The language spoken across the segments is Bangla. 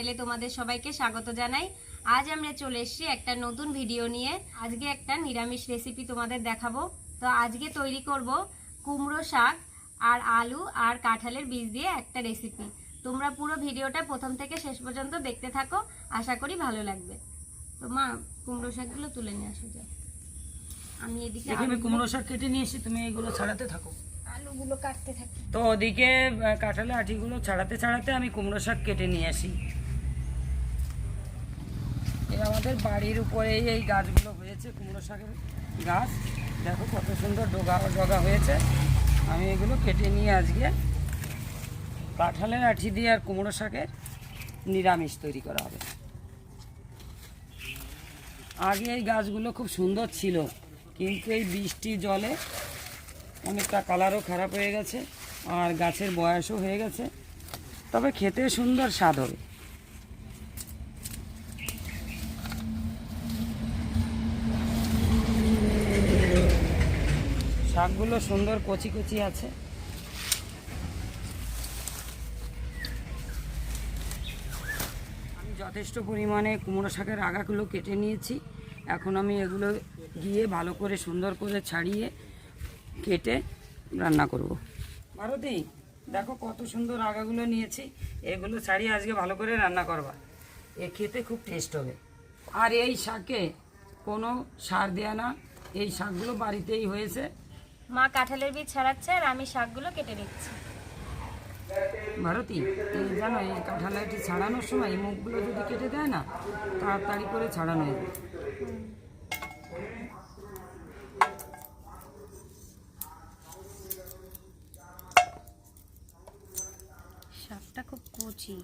চ্যানেলে তোমাদের সবাইকে স্বাগত জানাই। আজ আমরা চলে এসেছি একটা নতুন ভিডিও নিয়ে। আজকে একটা নিরামিষ রেসিপি তোমাদের দেখাবো। তো আজকে তৈরি করব কুমড়ো শাক আর আলু আর কাঁঠালের বীজ দিয়ে একটা রেসিপি তোমরা পুরো ভিডিওটা প্রথম থেকে শেষ পর্যন্ত দেখতে থাকো। আশা করি ভালো লাগবে। তো মা কুমড়ো শাকগুলো তুলে নিয়ে আসো যা আমি এদিকে আমি কুমড়ো শাক কেটে নিয়ে এসেছি তুমি এগুলো ছাড়াতে থাকো। আলুগুলো কাটতে থাকি। তো ওদিকে আহ, কাঁঠালের আঠিগুলো ছাড়াতে ছাড়াতে আমি কুমড়ো শাক কেটে নিয়ে আসি। আমাদের বাড়ির উপরে এই গাছগুলো হয়েছে, কুমড়ো শাকের গাছ। দেখো কত সুন্দর ডগা ডগা হয়েছে। আমি এগুলো কেটে নিয়ে আজকে কাঁঠালের আঠি দিয়ে আর কুমড়ো শাকের নিরামিষ তৈরি করা হবে। আগে এই গাছগুলো খুব সুন্দর ছিল, কিন্তু এই বৃষ্টি জলে অনেকটা কালারও খারাপ হয়ে গেছে আর গাছের বয়সও হয়ে গেছে। তবে খেতে সুন্দর স্বাদ হবে। শাকগুলো সুন্দর কচি কচি আছে। আমি যথেষ্ট পরিমাণে কুমড়ো শাকের আগাগুলো কেটে নিয়েছি। এখন আমি এগুলো গিয়ে ভালো করে সুন্দর করে ছাড়িয়ে কেটে রান্না করব। ভারতী দেখো কত সুন্দর আগাগুলো নিয়েছি। এগুলো ছাড়িয়ে আজকে ভালো করে রান্না করবা। এ খেতে খুব টেস্ট হবে। আর এই শাকে কোনো সার দেয়া না। এই শাকগুলো বাড়িতেই হয়েছে। মা কাঁঠালের বীজ ছাড়াচ্ছে আর আমি শাকগুলো কেটে নিচ্ছি। ভারতী এই জানো এই কাঁঠালাইটি ছাড়ানোর সময় এই মুখগুলো যদি কেটে দেয় না তাড়াতাড়ি করে ছাড়ানো যাবে। শাকটা খুব কচি।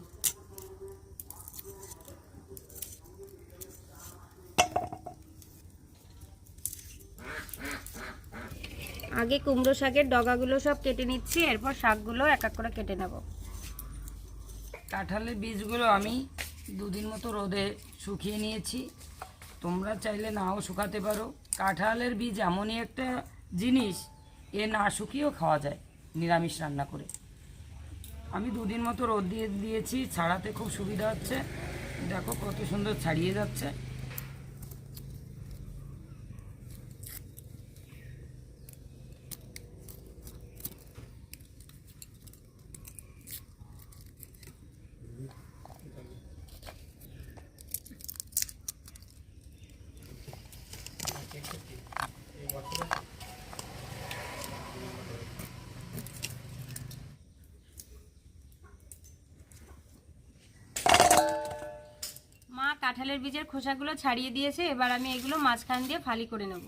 আগে কুমড়ো শাকের ডগাগুলো সব কেটে নিচ্ছি, এরপর শাকগুলো এক এক করে কেটে নেব। কাঁঠালের বীজগুলো আমি দুদিন মতো রোদে শুকিয়ে নিয়েছি। তোমরা চাইলে নাও শুকাতে পারো। কাঁঠালের বীজ এমনই একটা জিনিস, এ না শুকিয়েও খাওয়া যায় নিরামিষ রান্না করে। আমি দুদিন মতো রোদ দিয়ে দিয়েছি, ছাড়াতে খুব সুবিধা হচ্ছে। দেখো কত সুন্দর ছাড়িয়ে যাচ্ছে মা কাঁঠালের বীজের খোসাগুলো ছাড়িয়ে দিয়েছে, এবার আমি এগুলো মাঝখান দিয়ে ফালি করে নেব।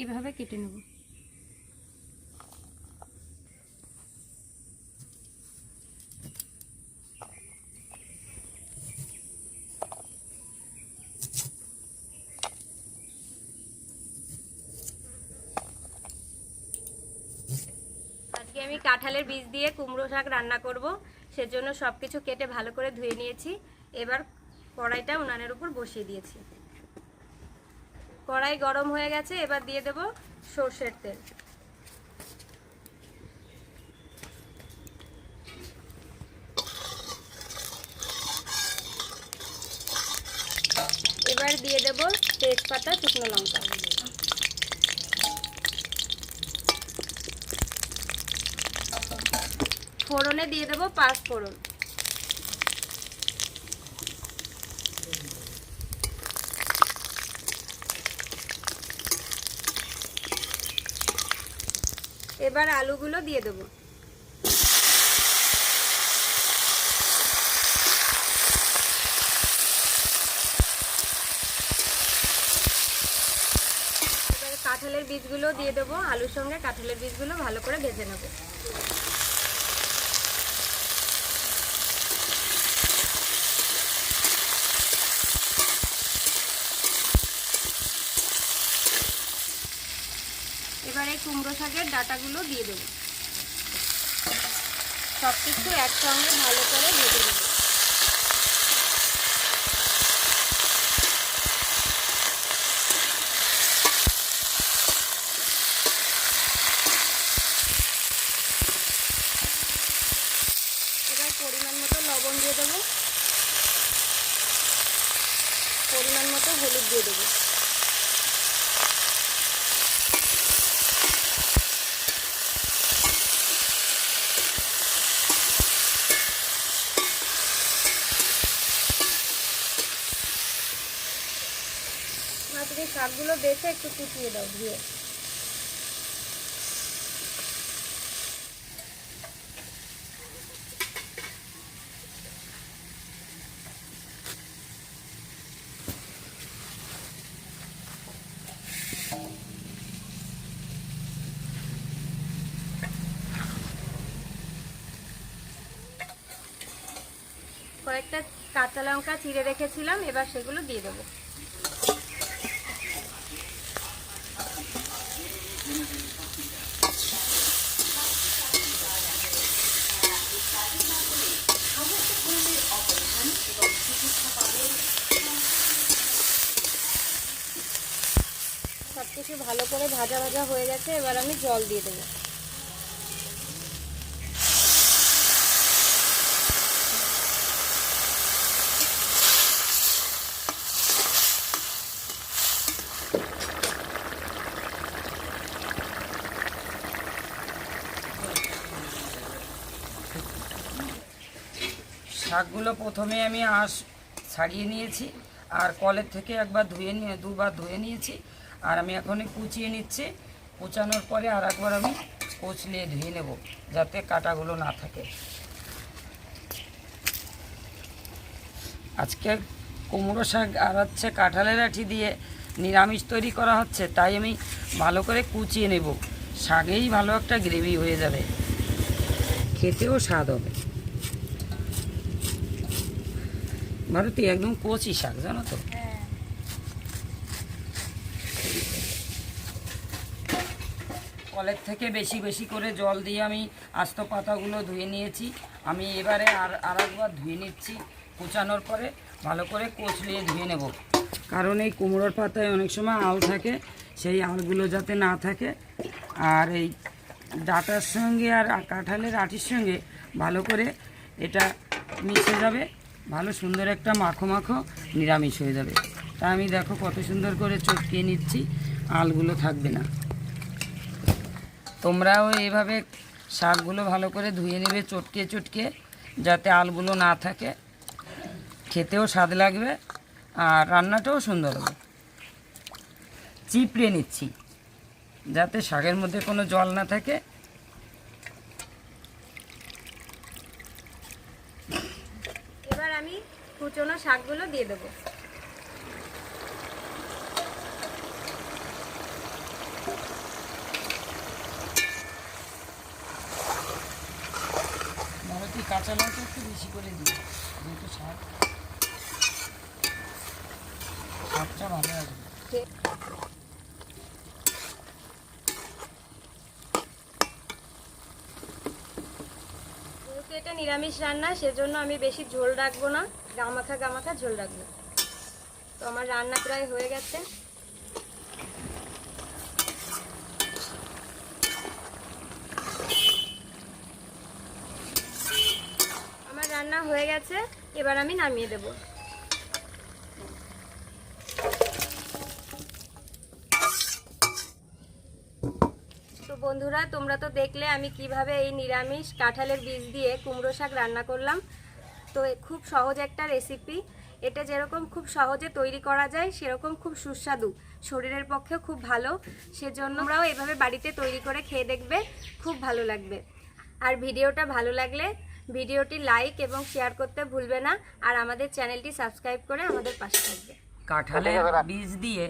এইভাবে কেটে নেব আজকে আমি কাঁঠালের বীজ দিয়ে কুমড়ো শাক রান্না করব। সেজন্য সব কিছু কেটে ভালো করে ধুয়ে নিয়েছি। এবার কড়াইটা উনানের উপর বসিয়ে দিয়েছি। কড়াই গরম হয়ে গেছে, এবার দিয়ে দেব সর্ষের তেল। এবার দিয়ে দেব তেজপাতা, শুকনো লঙ্কা। ফোড়নে দিয়ে দেবো, পাঁচ ফোড়ন। এবার আলুগুলো দিয়ে দেবো। কাঁঠালের বীজগুলো দিয়ে দেবো। আলুর সঙ্গে কাঁঠালের বীজগুলো ভালো করে ভেজে নেব। এবার কুমড়ো শাকের ডাটাগুলো দিয়ে দেবো। সব কিছু একসঙ্গে ভালো করে ভেজে দেবো পরিমাণ মতো লবণ দিয়ে দেবো। পরিমাণ মতো হলুদ দিয়ে দেবো। তুমি শাকগুলো বেছে একটু কুচিয়ে দাও ধুয়ে। কয়েকটা কাঁচা লঙ্কা চিড়ে রেখেছিলাম, এবার সেগুলো দিয়ে দেবো সব কিছু ভালো করে ভাজা ভাজা হয়ে গেছে, এবার আমি জল দিয়ে দেবো। শাকগুলো প্রথমে আমি আঁশ ছাড়িয়ে নিয়েছি, আর কলের থেকে একবার ধুয়ে নিয়ে, দুবার ধুয়ে নিয়েছি। আর আমি এখন কুচিয়ে নিচ্ছি। কুচানোর পরে আর একবার আমি কুচলিয়ে ধুয়ে নেব, যাতে কাটাগুলো না থাকে। আজকে কুমড়ো শাক আর হচ্ছে কাঁঠালের আঠি দিয়ে নিরামিষ তৈরি করা হচ্ছে, তাই আমি ভালো করে কুচিয়ে নেব। শাকেই ভালো একটা গ্রেভি হয়ে যাবে। খেতেও স্বাদ হবে। ভারতী একদম কচি শাক, জানো তো? কলের থেকে বেশি বেশি করে জল দিয়ে আমি আস্ত পাতাগুলো ধুয়ে নিয়েছি। আমি এবারে আর আর একবার ধুয়ে নিচ্ছি কুচানোর পরে ভালো করে কচলিয়ে ধুয়ে নেব। কারণ এই কুমড়োর পাতায় অনেক সময় আল থাকে, সেই আলগুলো যাতে না থাকে। আর এই ডাটার সঙ্গে আর কাঁঠালের আটির সঙ্গে ভালো করে এটা মিশে যাবে, ভালো সুন্দর একটা মাখো মাখো নিরামিষ হয়ে যাবে। তা আমি দেখো কত সুন্দর করে চটকিয়ে নিচ্ছি, আলগুলো থাকবে না। তোমরাও এইভাবে শাকগুলো ভালো করে ধুয়ে নেবে চটকে চটকে, যাতে আলগুলো না থাকে। খেতেও স্বাদ লাগবে আর রান্নাটাও সুন্দর হবে। চিপড়ে নিচ্ছি, যাতে শাকের মধ্যে কোনো জল না থাকে। এবার আমি কুচনো শাকগুলো দিয়ে দেবো। কাঁচা লঙ্কা একটু বেশি করে দিই, যেহেতু শাক শাকটা ভালো আসবে। এটা নিরামিষ রান্না, সেজন্য আমি বেশি ঝোল রাখব না। গামাখা গামাখা ঝোল রাখব। তো আমার রান্না প্রায় হয়ে গেছে আমার রান্না হয়ে গেছে, এবার আমি নামিয়ে দেবো। তো বন্ধুরা, তোমরা তো দেখলে আমি কীভাবে এই নিরামিষ কাঁঠালের বীজ দিয়ে কুমড়ো শাক রান্না করলাম। তো খুব সহজ একটা রেসিপি এটা যেরকম খুব সহজে তৈরি করা যায়, সেরকম খুব সুস্বাদু। শরীরের পক্ষেও খুব ভালো। সেজন্য আমরাও এভাবে বাড়িতে তৈরি করে খেয়ে দেখবে, খুব ভালো লাগবে। আর ভিডিওটা ভালো লাগলে ভিডিওটি লাইক এবং শেয়ার করতে ভুলবে না আর আমাদের চ্যানেলটি সাবস্ক্রাইব করে আমাদের পাশে থাকবে। কাঁঠালের বীজ দিয়ে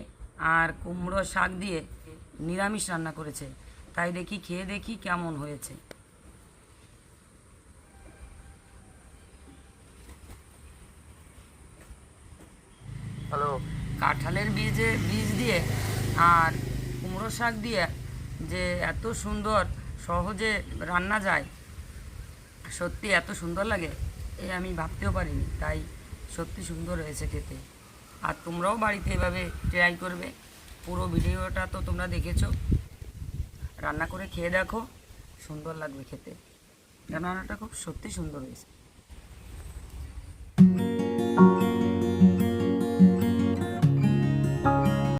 আর কুমড়ো শাক দিয়ে নিরামিষ রান্না করেছে। তাই দেখি খেয়ে দেখি কেমন হয়েছে। হ্যালো। কাঁঠালের বীজে বীজ দিয়ে আর কুমড়ো শাক দিয়ে যে এত সুন্দর সহজে রান্না যায় সত্যি এত সুন্দর লাগে এ আমি ভাবতেও পারিনি, তাই সত্যি সুন্দর হয়েছে খেতে। আর তোমরাও বাড়িতে এভাবে ট্রাই করবে, পুরো ভিডিওটা তো তোমরা দেখেছ। রান্না করে খেয়ে দেখো, সুন্দর লাগবে খেতে। রান্নাটা খুব সত্যি সুন্দর হয়েছে।